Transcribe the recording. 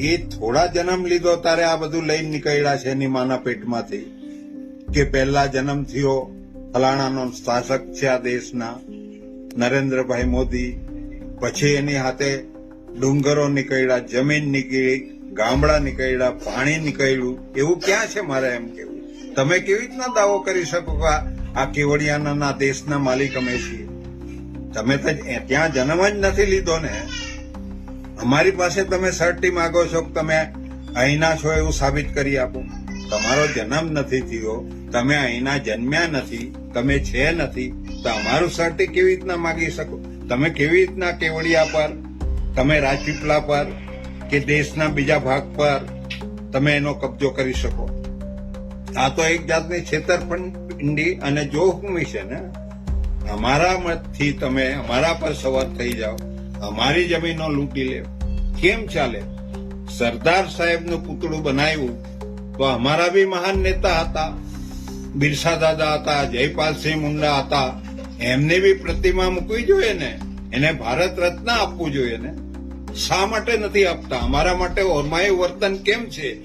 એ થોડા જન્મ લીધો તારે આ બધું લઈને નીકળ્યા છે એની માના પેટમાંથી. કે પહેલા જન્મ થયો ફલાણાનો શાસક છે આ દેશના, નરેન્દ્રભાઈ મોદી. પછી એની હાથે ડુંગરો નીકળ્યા, જમીન નીકળી, ગામડા નીકળ્યા, પાણી નીકળ્યું. એવું ક્યાં છે મારે એમ કેવું? તમે કેવી રીતના દાવો કરી શકો કે આ- કેવડિયાના દેશના માલિક અમે છીએ? તમે તો ત્યાં જન્મ જ નથી લીધો ને. અમારી પાસે તમે સર્ટી માંગો છો કે તમે અહીંના છો એવું સાબિત કરી આપો. તમારો જન્મ નથી થયો, તમે અહીંના જન્મ્યા નથી, તમે છે નથી, તો અમારું સર્ટી કેવી રીતના માંગી શકો? તમે કેવી રીતના કેવડિયા પર, તમે રાજપીપળા પર કે દેશના બીજા ભાગ પર તમે એનો કબજો કરી શકો? આ તો એક જાતની છેતરપિંડી અને જોખમી છે ને. અમારા મતથી તમે, અમારા પર સવાર થઈ જાઓ, અમારી જમીનો લૂંટી લે. કેમ ચાલે? સરદાર સાહેબનું પૂતળું બનાવ્યું તો અમારા બી મહાન નેતા હતા. બિરસા દાદા હતા જયપાલસિંહ મુંડા હતા. એમને બી પ્રતિમા મૂકવી જોઈએ ને? એને ભારત રત્ન આપવું જોઈએ ને? શા માટે નથી આપતા? અમારા માટે ઓરમાયું વર્તન કેમ છે?